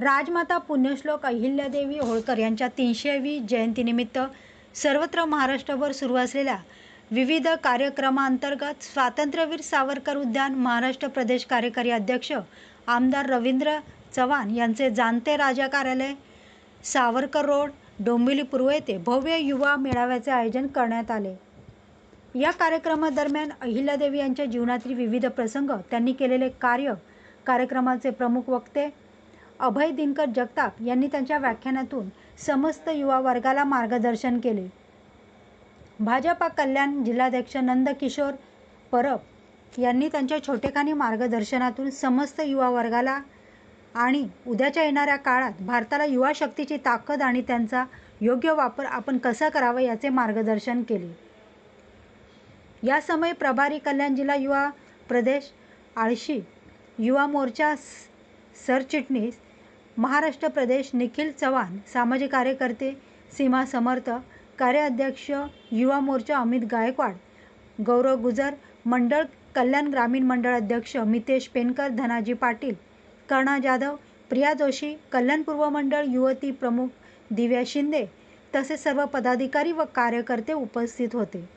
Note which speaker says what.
Speaker 1: राजमाता पुण्यश्लोक अहिल्यादेवी होळकर यांच्या तीनशेवी जयंतीनिमित्त सर्वत्र महाराष्ट्रभर सुरू असलेल्या विविध कार्यक्रमांतर्गत स्वातंत्र्यवीर सावरकर उद्यान महाराष्ट्र प्रदेश कार्यकारी अध्यक्ष आमदार रवींद्र चव्हाण यांचे जाणते राजा कार्यालय सावरकर रोड डोंबिवली पूर्व येथे भव्य युवा मेळाव्याचे आयोजन करण्यात आले. या कार्यक्रमादरम्यान अहिल्यादेवी यांच्या जीवनातील विविध प्रसंग त्यांनी केलेले कार्य कार्यक्रमाचे प्रमुख वक्ते अभय दिनकर जगताप यांनी त्यांच्या व्याख्यानातून समस्त युवा वर्गाला मार्गदर्शन केले. भाजपा कल्याण जिल्हाध्यक्ष नंदकिशोर परब यांनी त्यांच्या छोटेखानी मार्गदर्शनातून समस्त युवा वर्गाला आणि उद्याच्या येणाऱ्या काळात भारताला युवा शक्तीची ताकद आणि त्यांचा योग्य वापर आपण कसा करावा याचे मार्गदर्शन केले. या समय प्रभारी कल्याण जिल्हा युवा प्रदेश आळशी युवा मोर्चा स- सरचिटणीस महाराष्ट्र प्रदेश निखिल चव्हाण सामाजिक कार्यकर्ते सीमा समर्थ कार्याध्यक्ष युवा मोर्चा अमित गायकवाड गौरव गुजर मंडळ कल्याण ग्रामीण मंडळ अध्यक्ष मितेश पेनकर धनाजी पाटील कर्णा जाधव प्रिया जोशी कल्याण पूर्व मंडळ युवती प्रमुख दिव्या शिंदे तसेच सर्व पदाधिकारी व कार्यकर्ते उपस्थित होते.